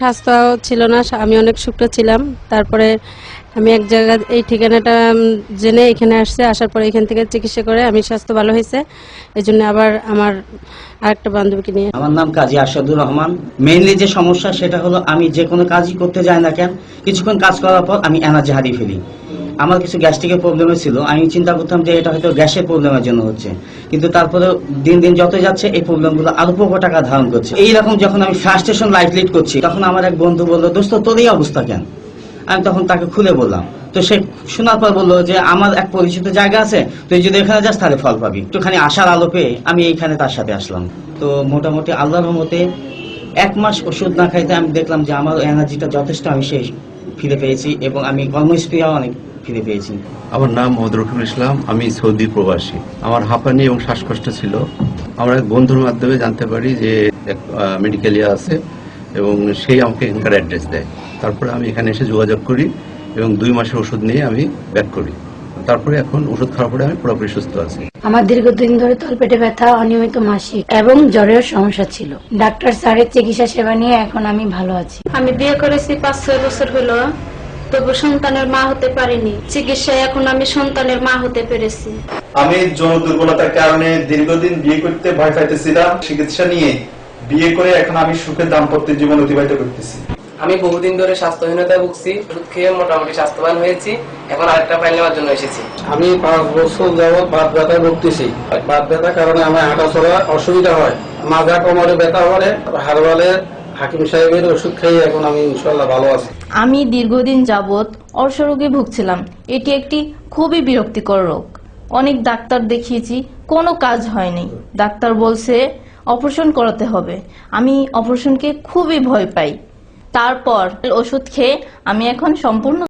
স্বাস্থ্য ছিল না আমি অনেক শুকনো ছিলাম। তারপরে আমি এক জায়গা, এই ঠিকানাটা জেনে এখানে আসছে, আসার পরে এখান থেকে চিকিৎসা করে আমি স্বাস্থ্য ভালো হয়েছে। এই জন্য আবার আমার আরেকটা বান্ধবীকে নিয়ে আমার নাম কাজী আসাদুর রহমান। মেইনলি যে সমস্যা, সেটা হলো আমি যে কোনো কাজই করতে যাই না কেন, কিছুক্ষণ কাজ করার পর আমি এনার্জি হারিয়ে ফেলি। আমার কিছু গ্যাস্ট্রিকের প্রবলেম ছিল। আমি চিন্তা করতাম যে এটা হয়তো গ্যাসের প্রবলেমের জন্য হচ্ছে। কিন্তু তারপরে দিন দিন যত যাচ্ছে, এই প্রবলেমগুলো আরও প্রকট আকার ধারণ করছে। এইরকম যখন আমি ফ্রাস্ট্রেশন লাইফ লিড করছি, তখন আমার এক বন্ধু বলল, দোস্ত, তোর এই অবস্থা কেন? আমি তখন তাকে খুলে বললাম। তো সে শোনার পর বলল যে, আমার এক পরিচিত জায়গা আছে, তুই যদি এখানে যাস, তাহলে ফল পাবি। একটুখানি আশার আলো পেয়ে আমি এইখানে তার সাথে আসলাম। তো মোটামুটি আল্লাহর মতে এক মাস ওষুধ না খাইতে আমি দেখলাম যে, আমার এনার্জিটা যথেষ্ট আমি সেই ফিরে পেয়েছি এবং আমি কর্মস্পৃহাও অনেক ফিরে পেয়েছি। আমার নাম মোহাম্মদ রফিকুল ইসলাম আমি সৌদি প্রবাসী। আমার হাঁপানি এবং শ্বাসকষ্ট ছিল। আমার এক বন্ধুর মাধ্যমে জানতে পারি যে এক মেডিকেল ইয়ে আছে এবং সেই আমাকে এখানকার অ্যাড্রেস দেয়। তারপরে আমি এখানে এসে যোগাযোগ করি এবং দুই মাসের ওষুধ নিয়ে আমি ব্যাক করি। তারপরে এখন ওষুধ খাওয়ার পরে আমি পুরোপুরি সুস্থ আছি। আমার দীর্ঘদিন ধরে তলপেটে ব্যথা অনিয়মিত মাসিক এবং জ্বরের সমস্যা ছিল। ডাক্তার স্যারের চিকিৎসা সেবা নিয়ে এখন আমি ভালো আছি। আমি বিয়ে করেছি পাঁচ ছয় বছর হলো। তবু সন্তানের মা হতে পারিনি। চিকিৎসায় এখন আমি সন্তানের মা হতে পেরেছি। আমি যৌন দুর্বলতার কারণে দীর্ঘদিন বিয়ে করতে ভয় পাইতেছিলাম। চিকিৎসা নিয়ে বিয়ে করে এখন আমি সুখে দাম্পত্য জীবন অতিবাহিত করতেছি। আমি বহুদিন ধরে স্বাস্থ্যহীনতায় ভুগছি ওষুধ খেয়ে মোটামুটি স্বাস্থ্যবান হয়েছি এখন আরেকটা ফাইল নেওয়ার জন্য এসেছি। আমি পাঁচ বছর যাবৎ বাত ব্যথায় ভুগতেছি। বাত ব্যথার কারণে আমার হাঁটা চলা অসুবিধা হয়। মাজা কোমরে ব্যথা করে হারবালের হাকিম সাহেবের ওষুধ খাই এখন আমি ইনশাল্লাহ ভালো আছি। আমি দীর্ঘদিন যাবৎ অর্শরোগে ভুগছিলাম। এটি একটি খুবই বিরক্তিকর রোগ। অনেক ডাক্তার দেখিয়েছি, কোনো কাজ হয়নি। ডাক্তার বলছে, অপারেশন করাতে হবে। আমি অপারেশনকে খুবই ভয় পাই। তারপর ওষুধ খেয়ে আমি এখন সম্পূর্ণ